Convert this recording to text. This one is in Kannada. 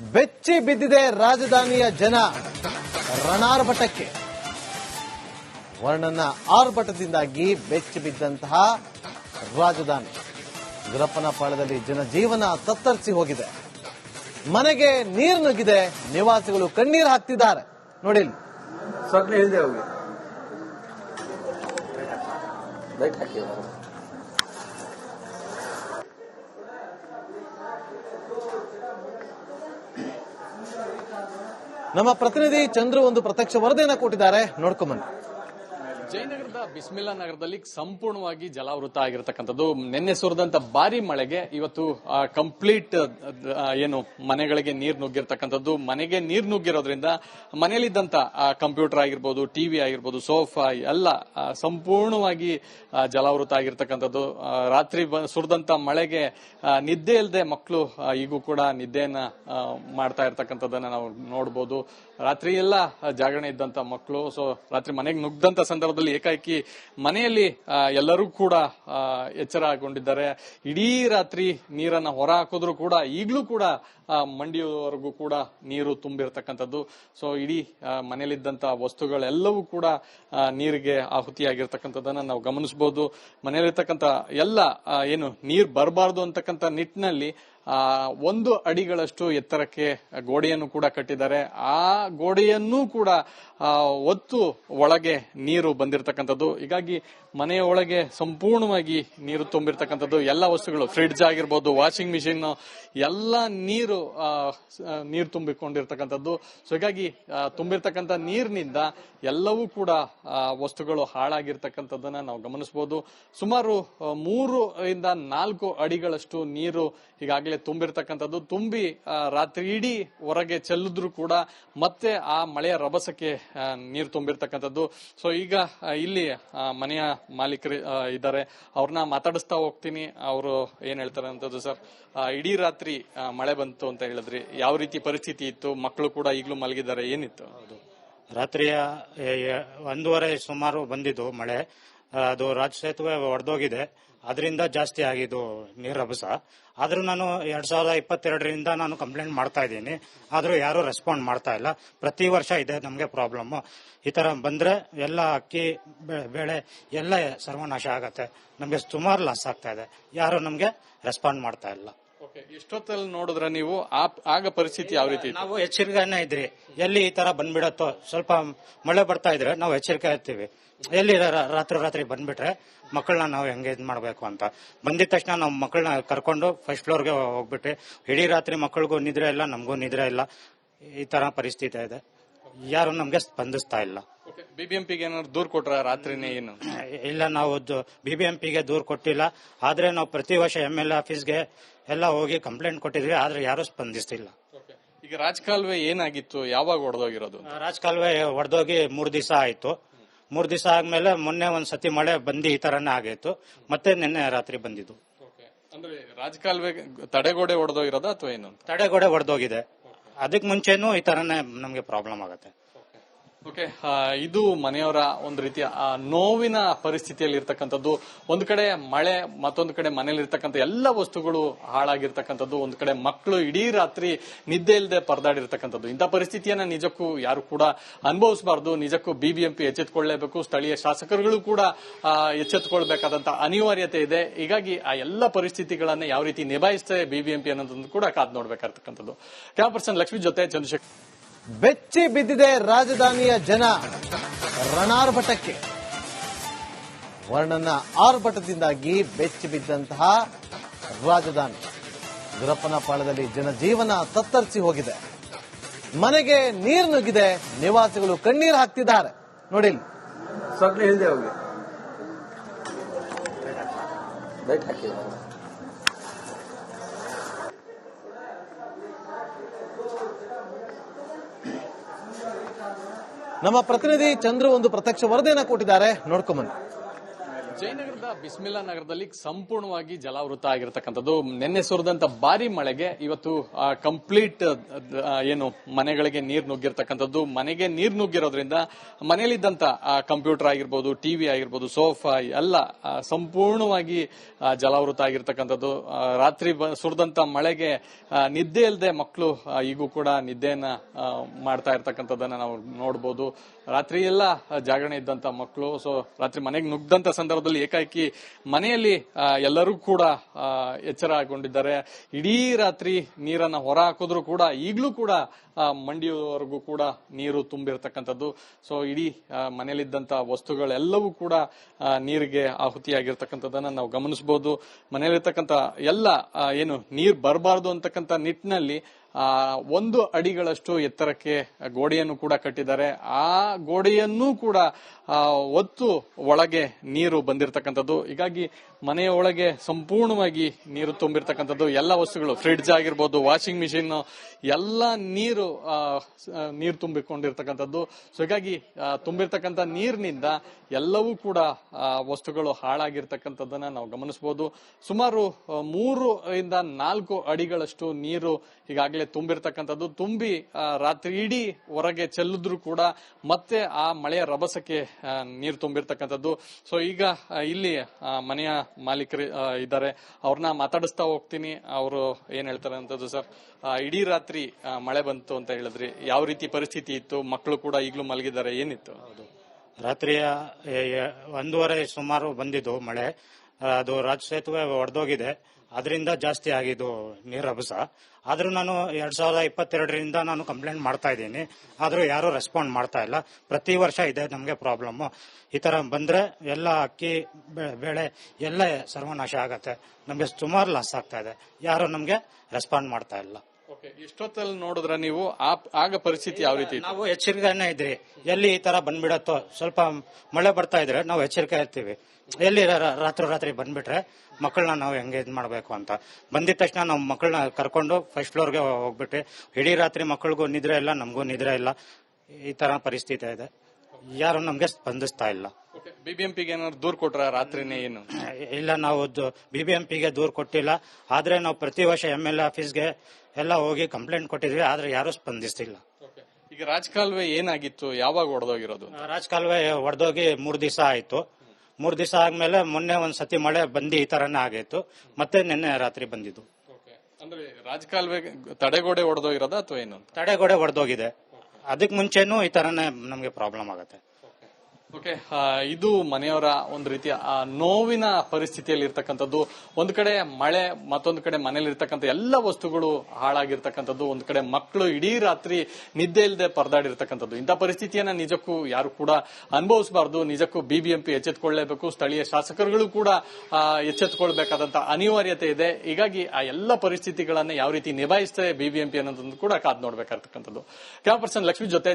ಬೆಚ್ಚಿ ಬಿದ್ದಿದೆ ರಾಜಧಾನಿಯ ಜನ ರಣಾರ್ಭಟಕ್ಕೆ. ವರ್ಣನ ಆರ್ಭಟದಿಂದಾಗಿ ಬೆಚ್ಚಿ ಬಿದ್ದಂತಹ ರಾಜಧಾನಿ. ಗುರಪ್ಪನ ಪಾಳದಲ್ಲಿ ಜನಜೀವನ ತತ್ತರಿಸಿ ಹೋಗಿದೆ. ಮನೆಗೆ ನೀರು ನುಗ್ಗಿದೆ ನಿವಾಸಿಗಳು ಕಣ್ಣೀರು ಹಾಕ್ತಿದ್ದಾರೆ. ನೋಡಿ ಇಲ್ಲಿ. ಸೊಗ್ನೆ ಇಲ್ಲದೆ ಹೋಗಿ ಲೈಟ್ ಹಾಕಿ ನಮ್ಮ ಪ್ರತಿನಿಧಿ ಚಂದ್ರು ಒಂದು ಪ್ರತ್ಯಕ್ಷ ವರದಿಯನ್ನು ಕೊಟ್ಟಿದ್ದಾರೆ. ನೋಡ್ಕೊಂಬನ್ನಿ ಜಯನಗರದ ಬಿಸ್ಮಿಲ್ಲಾ ನಗರದಲ್ಲಿ ಸಂಪೂರ್ಣವಾಗಿ ಜಲಾವೃತ ಆಗಿರತಕ್ಕಂಥದ್ದು. ನಿನ್ನೆ ಸುರಿದಂತ ಭಾರಿ ಮಳೆಗೆ ಇವತ್ತು ಕಂಪ್ಲೀಟ್ ಏನು ಮನೆಗಳಿಗೆ ನೀರು ನುಗ್ಗಿರ್ತಕ್ಕಂಥದ್ದು. ಮನೆಗೆ ನೀರು ನುಗ್ಗಿರೋದ್ರಿಂದ ಮನೆಯಲ್ಲಿದ್ದಂತ ಕಂಪ್ಯೂಟರ್ ಆಗಿರ್ಬೋದು ಟಿವಿ ಆಗಿರ್ಬೋದು ಸೋಫಾ ಎಲ್ಲ ಸಂಪೂರ್ಣವಾಗಿ ಜಲಾವೃತ ಆಗಿರ್ತಕ್ಕಂಥದ್ದು. ರಾತ್ರಿ ಸುರಿದಂತ ಮಳೆಗೆ ನಿದ್ದೆ ಇಲ್ಲದೆ ಮಕ್ಕಳು ಈಗೂ ಕೂಡ ನಿದ್ದೆಯನ್ನ ಮಾಡ್ತಾ ಇರ್ತಕ್ಕಂಥದ್ದನ್ನ ನಾವು ನೋಡಬಹುದು ರಾತ್ರಿ ಎಲ್ಲ ಜಾಗರಣೆ ಇದ್ದಂತ ಮಕ್ಕಳು ಸೊ ರಾತ್ರಿ ಮನೆಗೆ ನುಗ್ದಂತ ಸಂದರ್ಭದಲ್ಲಿ ಏಕಾಏಕಿ ಮನೆಯಲ್ಲಿ ಎಲ್ಲರೂ ಕೂಡ ಎಚ್ಚರ ಆಗೊಂಡಿದ್ದಾರೆ ಇಡೀ ರಾತ್ರಿ ನೀರನ್ನ ಹೊರ ಹಾಕಿದ್ರು ಕೂಡ, ಈಗಲೂ ಕೂಡ ಮಂಡಿಯವರೆಗೂ ಕೂಡ ನೀರು ತುಂಬಿರತಕ್ಕಂಥದ್ದು. ಸೊ ಇಡೀ ಮನೆಯಲ್ಲಿದ್ದಂತ ವಸ್ತುಗಳೆಲ್ಲವೂ ಕೂಡ ನೀರಿಗೆ ಆಹುತಿಯಾಗಿರ್ತಕ್ಕಂಥದ್ದನ್ನ ನಾವು ಗಮನಿಸಬಹುದು. ಮನೆಯಲ್ಲಿರ್ತಕ್ಕಂಥ ಎಲ್ಲ ಏನು, ನೀರು ಬರಬಾರ್ದು ಅಂತಕ್ಕಂಥ ನಿಟ್ಟಿನಲ್ಲಿ ಒಂದು ಅಡಿಗಳಷ್ಟು ಎತ್ತರಕ್ಕೆ ಗೋಡೆಯನ್ನು ಕೂಡ ಕಟ್ಟಿದ್ದಾರೆ. ಆ ಗೋಡೆಯನ್ನೂ ಕೂಡ ಆ, ಒತ್ತು ಒಳಗೆ ನೀರು ಬಂದಿರತಕ್ಕಂಥದ್ದು. ಹೀಗಾಗಿ ಮನೆಯ ಒಳಗೆ ಸಂಪೂರ್ಣವಾಗಿ ನೀರು ತುಂಬಿರ್ತಕ್ಕಂಥದ್ದು. ಎಲ್ಲ ವಸ್ತುಗಳು ಫ್ರಿಡ್ಜ್ ಆಗಿರ್ಬೋದು ವಾಷಿಂಗ್ ಮಿಷಿನ್ ಎಲ್ಲ ನೀರು ಆ, ಆ, ನೀರು ತುಂಬಿಕೊಂಡಿರ್ತಕ್ಕಂಥದ್ದು. ಸೊ ಹೀಗಾಗಿ ಆ, ತುಂಬಿರ್ತಕ್ಕಂಥ ನೀರಿನಿಂದ ಎಲ್ಲವೂ ಕೂಡ ವಸ್ತುಗಳು ಹಾಳಾಗಿರ್ತಕ್ಕಂಥದ್ದನ್ನ ನಾವು ಗಮನಿಸಬಹುದು. ಸುಮಾರು ಆ, ಮೂರು ಇಂದ ನಾಲ್ಕು ಅಡಿಗಳಷ್ಟು ನೀರು ಈಗಾಗಲೇ ತುಂಬಿರ್ತಕ್ಕಂಥದ್ದು. ತುಂಬಿ ರಾತ್ರಿ ಇಡೀ ಹೊರಗೆ ಚೆಲ್ಲಿದ್ರು ಕೂಡ ಮತ್ತೆ ಆ ಮಳೆಯ ರಭಸಕ್ಕೆ ನೀರು ತುಂಬಿರ್ತಕ್ಕಂಥದ್ದು. ಸೊ ಈಗ ಇಲ್ಲಿ ಮನೆಯ ಮಾಲೀಕರು ಇದ್ದಾರೆ. ಅವ್ರನ್ನ ಮಾತಾಡಿಸ್ತಾ ಹೋಗ್ತೀನಿ. ಅವರು ಏನ್ ಹೇಳ್ತಾರೆ ಅಂತದ್ದು, ಸರ್ ಇಡೀ ರಾತ್ರಿ ಮಳೆ ಬಂತು ಅಂತ ಹೇಳಿದ್ರಿ. ಯಾವ ರೀತಿ ಪರಿಸ್ಥಿತಿ ಇತ್ತು? ಮಕ್ಕಳು ಕೂಡ ಈಗಲೂ ಮಲಗಿದ್ದಾರೆ. ಏನಿತ್ತು? ರಾತ್ರಿಯ ಒಂದೂವರೆ ಸುಮಾರು ಬಂದಿದ್ದು ಮಳೆ. ಅದು ರಾಜ ಸೇತುವೆ ಒಡೆದೋಗಿದೆ. ಅದರಿಂದ ಜಾಸ್ತಿ ಆಗಿದ್ದು ನೀರಭಸ ಆದರೂ ನಾನು ಎರಡ್ ಸಾವಿರದ ಇಪ್ಪತ್ತೆರಡರಿಂದ ನಾನು ಕಂಪ್ಲೇಂಟ್ ಮಾಡ್ತಾ ಇದ್ದೀನಿ. ಆದ್ರೂ ಯಾರು ರೆಸ್ಪಾಂಡ್ ಮಾಡ್ತಾ ಇಲ್ಲ. ಪ್ರತಿ ವರ್ಷ ಇದೆ ನಮಗೆ ಪ್ರಾಬ್ಲಮ್ ಈ ತರ ಬಂದ್ರೆ ಎಲ್ಲ ಅಕ್ಕಿ ಬೆಳೆ ಎಲ್ಲ ಸರ್ವನಾಶ ಆಗತ್ತೆ. ನಮಗೆ ಸುಮಾರು ಲಾಸ್ ಆಗ್ತಾ ಇದೆ. ಯಾರು ನಮಗೆ ರೆಸ್ಪಾಂಡ್ ಮಾಡ್ತಾ ಇಲ್ಲ. ಎಷ್ಟೊತ್ತಲ್ಲಿ ನೋಡಿದ್ರೆ ನೀವು ಆಗ ಪರಿಸ್ಥಿತಿ ಯಾವ ರೀತಿ ನಾವು ಎಚ್ಚರಿಕೆನೇ ಇದ್ರಿ. ಎಲ್ಲಿ ಈ ತರ ಬಂದ್ಬಿಡತ್ತೋ, ಸ್ವಲ್ಪ ಮಳೆ ಬರ್ತಾ ಇದ್ರೆ ನಾವು ಎಚ್ಚರಿಕೆ ಇರ್ತೀವಿ. ಎಲ್ಲಿ ರಾತ್ರಿ ರಾತ್ರಿ ಬಂದ್ಬಿಟ್ರೆ ಮಕ್ಕಳನ್ನ ನಾವು ಹೆಂಗೆ ಇದ್ ಮಾಡ್ಬೇಕು ಅಂತ. ಬಂದಿದ ತಕ್ಷಣ ನಾವು ಮಕ್ಕಳನ್ನ ಕರ್ಕೊಂಡು ಫಸ್ಟ್ ಫ್ಲೋರ್ಗೆ ಹೋಗ್ಬಿಟ್ಟು, ಇಡೀ ರಾತ್ರಿ ಮಕ್ಕಳಿಗೂ ನಿದ್ರೆ ಇಲ್ಲ, ನಮಗೂ ನಿದ್ರೆ ಇಲ್ಲ. ಈ ತರ ಪರಿಸ್ಥಿತಿ ಇದೆ. ಯಾರು ನಮ್ಗೆ ಸ್ಪಂದಿಸ್ತಾ ಇಲ್ಲ. ಬಿಬಿಎಂಪಿಗೆ ಏನಾದ್ರು ದೂರ್ ಕೊಟ್ರ? ರಾತ್ರಿನೇ ಏನು? ಇಲ್ಲ ನಾವು ಬಿಬಿಎಂಪಿಗೆ ದೂರ್ ಕೊಟ್ಟಿಲ್ಲ. ಆದ್ರೆ ನಾವು ಪ್ರತಿ ವರ್ಷ ಎಂ ಎಲ್ ಆಫೀಸ್ಗೆ ಎಲ್ಲ ಹೋಗಿ ಕಂಪ್ಲೇಂಟ್ ಕೊಟ್ಟಿದ್ವಿ. ಆದ್ರೆ ಯಾರು ಸ್ಪಂದಿಸ್ತಿಲ್ಲ. ಈಗ ರಾಜಕಾಲುವೆ ಏನಾಗಿತ್ತು? ಯಾವಾಗ ಹೊಡೆದೋಗಿರೋದು ರಾಜಕಾಲುವೆ ಒಡೆದೋಗಿ ಮೂರ್ ದಿವಸ ಆಯ್ತು. ಮೂರ್ ದಿವಸ ಆದ್ಮೇಲೆ ಮೊನ್ನೆ ಒಂದ್ ಸತಿ ಮಳೆ ಬಂದು ಈ ತರನೇ ಆಗಿತ್ತು ಮತ್ತೆ ನಿನ್ನೆ ರಾತ್ರಿ ಬಂದಿದ್ದು. ಅಂದ್ರೆ ರಾಜಕಾಲುವೆ ತಡೆಗೋಡೆ ಹೊಡೆದೋಗಿರೋದ ಅಥವಾ ಏನು ತಡೆಗೋಡೆ ಒಡೆದೋಗಿದೆ. ಅದಕ್ ಮುಂಚೆನೂ ಈ ತರನೇ ನಮ್ಗೆ ಪ್ರಾಬ್ಲಮ್ ಆಗುತ್ತೆ. ಓಕೆ ಇದು ಮನೆಯವರ ಒಂದು ರೀತಿಯ ನೋವಿನ ಪರಿಸ್ಥಿತಿಯಲ್ಲಿ ಇರ್ತಕ್ಕಂಥದ್ದು ಒಂದು ಕಡೆ ಮಳೆ ಮತ್ತೊಂದು ಕಡೆ ಮನೇಲಿ ಇರ್ತಕ್ಕಂಥ ಎಲ್ಲ ವಸ್ತುಗಳು ಹಾಳಾಗಿರ್ತಕ್ಕಂಥದ್ದು ಒಂದು ಕಡೆ ಮಕ್ಕಳು ಇಡೀ ರಾತ್ರಿ ನಿದ್ದೆ ಇಲ್ಲದೆ ಪರದಾಡಿರ್ತಕ್ಕಂಥದ್ದು. ಇಂಥ ಪರಿಸ್ಥಿತಿಯನ್ನ ನಿಜಕ್ಕೂ ಯಾರು ಕೂಡ ಅನುಭವಿಸಬಾರ್ದು ನಿಜಕ್ಕೂ ಬಿಬಿಎಂಪಿ ಎಚ್ಚೆತ್ತುಕೊಳ್ಳಲೇಬೇಕು ಸ್ಥಳೀಯ ಶಾಸಕರುಗಳು ಕೂಡ ಆ, ಅನಿವಾರ್ಯತೆ ಇದೆ. ಹೀಗಾಗಿ ಆ ಎಲ್ಲ ಪರಿಸ್ಥಿತಿಗಳನ್ನ ಯಾವ ರೀತಿ ನಿಭಾಯಿಸ್ತದೆ ಬಿಬಿಎಂಪಿ ಅನ್ನೋದನ್ನು ಕೂಡ ಕಾದ್ ನೋಡ್ಬೇಕಾಗಿರ್ತಕ್ಕಂಥದ್ದು ಕ್ಯಾಮ್ ಪರ್ಸನ್ ಲಕ್ಷ್ಮಿ ಜೊತೆ ಚಂದ್ರಶೇಖರ್. ಬೆಚ್ಚಿ ಬಿದ್ದಿದೆ ರಾಜಧಾನಿಯ ಜನ ರಣಾರ್ಭಟಕ್ಕೆ. ವರ್ಣನ ಆರ್ಭಟದಿಂದಾಗಿ ಬೆಚ್ಚಿ ಬಿದ್ದಂತಹ ರಾಜಧಾನಿ. ಗುರಪ್ಪನ ಪಾಳದಲ್ಲಿ ಜನಜೀವನ ತತ್ತರಿಸಿ ಹೋಗಿದೆ. ಮನೆಗೆ ನೀರು ನುಗ್ಗಿದೆ ನಿವಾಸಿಗಳು ಕಣ್ಣೀರು ಹಾಕ್ತಿದ್ದಾರೆ. ನೋಡಿ ಇಲ್ಲದೆ ಹೋಗಿ. ನಮ್ಮ ಪ್ರತಿನಿಧಿ ಚಂದ್ರು ಒಂದು ಪ್ರತ್ಯಕ್ಷ ವರದಿಯನ್ನ ಕೊಟ್ಟಿದ್ದಾರೆ. ನೋಡ್ಕೊಂಬನ್ನಿ. ಜಯನಗರದ ಬಿಸ್ಮಿಲ್ಲಾ ನಗರದಲ್ಲಿ ಸಂಪೂರ್ಣವಾಗಿ ಜಲಾವೃತ ಆಗಿರತಕ್ಕಂಥದ್ದು. ನಿನ್ನೆ ಸುರಿದಂತ ಭಾರಿ ಮಳೆಗೆ ಇವತ್ತು ಕಂಪ್ಲೀಟ್ ಏನು ಮನೆಗಳಿಗೆ ನೀರು ನುಗ್ಗಿರ್ತಕ್ಕಂಥದ್ದು. ಮನೆಗೆ ನೀರು ನುಗ್ಗಿರೋದ್ರಿಂದ ಮನೆಯಲ್ಲಿದ್ದಂತ ಕಂಪ್ಯೂಟರ್ ಆಗಿರ್ಬೋದು ಟಿವಿ ಆಗಿರ್ಬೋದು ಸೋಫಾ ಎಲ್ಲ ಸಂಪೂರ್ಣವಾಗಿ ಜಲಾವೃತ ಆಗಿರ್ತಕ್ಕಂಥದ್ದು. ರಾತ್ರಿ ಸುರಿದಂತ ಮಳೆಗೆ ನಿದ್ದೆ ಇಲ್ಲದೆ ಮಕ್ಕಳು ಈಗೂ ಕೂಡ ನಿದ್ದೆಯನ್ನ ಮಾಡ್ತಾ ಇರ್ತಕ್ಕಂಥದ್ದನ್ನ ನಾವು ನೋಡ್ಬೋದು. ರಾತ್ರಿ ಎಲ್ಲ ಜಾಗರಣೆ ಇದ್ದಂತ ಮಕ್ಕಳು ಸೊ ರಾತ್ರಿ ಮನೆಗೆ ನುಗ್ದಂತ ಸಂದರ್ಭದಲ್ಲಿ ಏಕಾಏಕಿ ಮನೆಯಲ್ಲಿ ಎಲ್ಲರೂ ಕೂಡ ಎಚ್ಚರ ಆಗಿಕೊಂಡಿದ್ದಾರೆ. ಇಡೀ ರಾತ್ರಿ ನೀರನ್ನ ಹೊರ ಹಾಕಿದ್ರು ಕೂಡ, ಈಗಲೂ ಕೂಡ ಮಂಡಿಯವರೆಗೂ ಕೂಡ ನೀರು ತುಂಬಿರ್ತಕ್ಕಂಥದ್ದು. ಸೊ ಇಡೀ ಮನೆಯಲ್ಲಿದ್ದಂತ ವಸ್ತುಗಳೆಲ್ಲವೂ ಕೂಡ ನೀರಿಗೆ ಆಹುತಿಯಾಗಿರ್ತಕ್ಕಂಥದ್ದನ್ನ ನಾವು ಗಮನಿಸಬಹುದು. ಮನೆಯಲ್ಲಿರ್ತಕ್ಕಂಥ ಎಲ್ಲ ಏನು ನೀರು ಬರಬಾರದು ಅಂತಕ್ಕಂಥ ನಿಟ್ಟಿನಲ್ಲಿ ಒಂದು ಅಡಿಗಳಷ್ಟು ಎತ್ತರಕ್ಕೆ ಗೋಡೆಯನ್ನು ಕೂಡ ಕಟ್ಟಿದ್ದಾರೆ. ಆ ಗೋಡೆಯನ್ನೂ ಕೂಡ ಒತ್ತು ಒಳಗೆ ನೀರು ಬಂದಿರತಕ್ಕಂಥದ್ದು. ಹೀಗಾಗಿ ಮನೆಯ ಒಳಗೆ ಸಂಪೂರ್ಣವಾಗಿ ನೀರು ತುಂಬಿರ್ತಕ್ಕಂಥದ್ದು, ಎಲ್ಲ ವಸ್ತುಗಳು, ಫ್ರಿಡ್ಜ್ ಆಗಿರ್ಬೋದು, ವಾಷಿಂಗ್ ಮಿಷಿನ್, ಎಲ್ಲ ನೀರು ನೀರು ತುಂಬಿಕೊಂಡಿರ್ತಕ್ಕಂಥದ್ದು. ಸೊ ಹೀಗಾಗಿ ತುಂಬಿರ್ತಕ್ಕಂಥ ನೀರಿನಿಂದ ಎಲ್ಲವೂ ಕೂಡ ವಸ್ತುಗಳು ಹಾಳಾಗಿರ್ತಕ್ಕಂಥದ್ದನ್ನ ನಾವು ಗಮನಿಸಬಹುದು. ಸುಮಾರು ಮೂರು ಇಂದ ನಾಲ್ಕು ಅಡಿಗಳಷ್ಟು ನೀರು ಈಗಾಗಲೇ ತುಂಬಿರ್ತಕ್ಕಂಥದ್ದು. ತುಂಬಿ ರಾತ್ರಿ ಇಡೀ ಹೊರಗೆ ಚೆಲ್ಲಿದ್ರು ಕೂಡ ಮತ್ತೆ ಆ ಮಳೆಯ ರಭಸಕ್ಕೆ ನೀರು ತುಂಬಿರ್ತಕ್ಕಂಥದ್ದು. ಸೊ ಈಗ ಇಲ್ಲಿ ಮನೆಯ ಮಾಲೀಕರು ಇದ್ದಾರೆ. ಅವ್ರನ್ನ ಮಾತಾಡಿಸ್ತಾ ಹೋಗ್ತೀನಿ. ಅವರು ಏನ್ ಹೇಳ್ತಾರೆ ಅಂತದ್ದು ಸರ್ ಇಡೀ ರಾತ್ರಿ ಮಳೆ ಬಂತು ಅಂತ ಹೇಳಿದ್ರಿ. ಯಾವ ರೀತಿ ಪರಿಸ್ಥಿತಿ ಇತ್ತು? ಮಕ್ಕಳು ಕೂಡ ಈಗಲೂ ಮಲಗಿದ್ದಾರೆ. ಏನಿತ್ತು? ರಾತ್ರಿಯ ಒಂದೂವರೆ ಸುಮಾರು ಬಂದಿದ್ದು ಮಳೆ. ಅದು ರಾಜ ಸೇತುವೆ ಒಡೆದೋಗಿದೆ. ಅದರಿಂದ ಜಾಸ್ತಿ ಆಗಿದ್ದು ನೀರು ಅಭಸ ಆದ್ರೂ ನಾನು ಎರಡ್ ಸಾವಿರದ ಇಪ್ಪತ್ತೆರಡರಿಂದ ನಾನು ಕಂಪ್ಲೇಂಟ್ ಮಾಡ್ತಾ ಇದ್ದೀನಿ. ಆದ್ರೂ ಯಾರು ರೆಸ್ಪಾಂಡ್ ಮಾಡ್ತಾ ಇಲ್ಲ. ಪ್ರತಿ ವರ್ಷ ಇದೆ ನಮಗೆ ಪ್ರಾಬ್ಲಮ್ ಈ ತರ ಬಂದ್ರೆ ಎಲ್ಲ ಅಕ್ಕಿ ಬೆಳೆ ಎಲ್ಲ ಸರ್ವನಾಶ ಆಗತ್ತೆ. ನಮಗೆ ಸುಮಾರು ಲಾಸ್ ಆಗ್ತಾ ಇದೆ. ಯಾರು ನಮಗೆ ರೆಸ್ಪಾಂಡ್ ಮಾಡ್ತಾ ಇಲ್ಲ. ಇಷ್ಟೊತ್ತಲ್ಲಿ ನೋಡಿದ್ರ ನೀವು ಆಗ ಪರಿಸ್ಥಿತಿ ಯಾವ ರೀತಿ ನಾವು ಎಚ್ಚರಿಕೆನೇ ಇದ್ರಿ. ಎಲ್ಲಿ ಈ ತರ ಬಂದ್ಬಿಡತ್ತೋ, ಸ್ವಲ್ಪ ಮಳೆ ಬರ್ತಾ ಇದ್ರೆ ನಾವು ಎಚ್ಚರಿಕೆ ಇರ್ತೀವಿ. ಎಲ್ಲಿ ರಾತ್ರಿ ರಾತ್ರಿ ಬಂದ್ಬಿಟ್ರೆ ಮಕ್ಕಳನ್ನ ನಾವು ಹೆಂಗೆ ಇದ್ ಮಾಡ್ಬೇಕು ಅಂತ. ಬಂದಿದ ತಕ್ಷಣ ನಾವು ಮಕ್ಕಳನ್ನ ಕರ್ಕೊಂಡು ಫಸ್ಟ್ ಫ್ಲೋರ್ಗೆ ಹೋಗ್ಬಿಟ್ಟು ಇಡೀ ರಾತ್ರಿ ಮಕ್ಕಳಿಗೂ ನಿದ್ರೆ ಇಲ್ಲ, ನಮಗೂ ನಿದ್ರೆ ಇಲ್ಲ. ಈ ತರ ಪರಿಸ್ಥಿತಿ ಇದೆ. ಯಾರು ನಮ್ಗೆ ಸ್ಪಂದಿಸ್ತಾ ಇಲ್ಲ. ಬಿಬಿಎಂಪಿಗೆ ಏನಾದ್ರು ದೂರ್ ಕೊಟ್ರ ರಾತ್ರಿನೇ ಏನು? ಇಲ್ಲ ನಾವು ಬಿಬಿಎಂಪಿಗೆ ದೂರ್ ಕೊಟ್ಟಿಲ್ಲ. ಆದ್ರೆ ನಾವು ಪ್ರತಿ ವರ್ಷ ಎಂ ಎಲ್ ಆಫೀಸ್ಗೆ ಎಲ್ಲ ಹೋಗಿ ಕಂಪ್ಲೇಂಟ್ ಕೊಟ್ಟಿದ್ವಿ. ಆದ್ರೆ ಯಾರು ಸ್ಪಂದಿಸ್ತಿಲ್ಲ. ಈಗ ರಾಜಕಾಲುವೆ ಏನಾಗಿತ್ತು? ಯಾವಾಗ ಹೊಡೆದೋಗಿರೋದು ರಾಜ್ ಕಾಲುವೆ ಒಡೆದೋಗಿ ಮೂರ್ ದಿವಸ ಆಯ್ತು. ಮೂರ್ ದಿವಸ ಆದ್ಮೇಲೆ ಮೊನ್ನೆ ಒಂದ್ ಸತಿ ಮಳೆ ಬಂದು ಈ ತರನೇ ಆಗಿತ್ತು ಮತ್ತೆ ನಿನ್ನೆ ರಾತ್ರಿ ಬಂದಿದ್ದು. ಅಂದ್ರೆ ರಾಜಕಾಲುವೆ ತಡೆಗೋಡೆ ಹೊಡೆದೋಗಿರೋದ ಅಥವಾ ಏನು ತಡೆಗೋಡೆ ಒಡೆದೋಗಿದೆ. ಅದಕ್ ಮುಂಚೆನೂ ಈ ತರನೇ ನಮ್ಗೆ ಪ್ರಾಬ್ಲಮ್ ಆಗುತ್ತೆ. ಓಕೆ ಇದು ಮನೆಯವರ ಒಂದು ರೀತಿಯ ನೋವಿನ ಪರಿಸ್ಥಿತಿಯಲ್ಲಿ ಇರ್ತಕ್ಕಂಥದ್ದು ಒಂದು ಕಡೆ ಮಳೆ ಮತ್ತೊಂದು ಕಡೆ ಮನೆಯಲ್ಲಿ ಇರ್ತಕ್ಕಂಥ ಎಲ್ಲ ವಸ್ತುಗಳು ಹಾಳಾಗಿರ್ತಕ್ಕಂಥದ್ದು ಒಂದು ಕಡೆ ಮಕ್ಕಳು ಇಡೀ ರಾತ್ರಿ ನಿದ್ದೆ ಇಲ್ಲದೆ ಪರದಾಡಿರ್ತಕ್ಕಂಥದ್ದು. ಇಂಥ ಪರಿಸ್ಥಿತಿಯನ್ನ ನಿಜಕ್ಕೂ ಯಾರು ಕೂಡ ಅನುಭವಿಸಬಾರದು ನಿಜಕ್ಕೂ ಬಿಬಿಎಂಪಿ ಎಚ್ಚೆತ್ಕೊಳ್ಳೇಬೇಕು ಸ್ಥಳೀಯ ಶಾಸಕರುಗಳು ಕೂಡ ಆ, ಎಚ್ಚೆತ್ತುಕೊಳ್ಬೇಕಾದಂತ ಅನಿವಾರ್ಯತೆ ಇದೆ. ಹೀಗಾಗಿ ಆ ಎಲ್ಲ ಪರಿಸ್ಥಿತಿಗಳನ್ನ ಯಾವ ರೀತಿ ನಿಭಾಯಿಸ್ತದೆ ಬಿಬಿಎಂಪಿ ಅನ್ನೋದನ್ನು ಕೂಡ ಕಾದ್ ನೋಡ್ಬೇಕಾಗ್ತಕ್ಕಂಥದ್ದು ಕ್ಯಾಮ್ ಪರ್ಸನ್ ಲಕ್ಷ್ಮಿ ಜೊತೆ